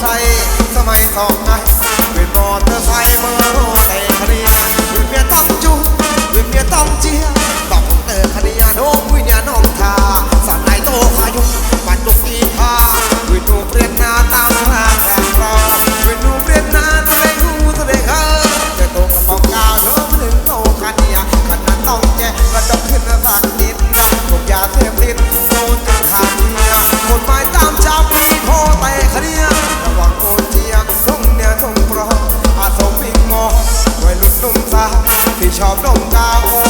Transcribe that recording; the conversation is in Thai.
ไซค์สมัยสองนั้นเป็นมอเตอร์ไซค์เบอร์ ชอบดมตาโอ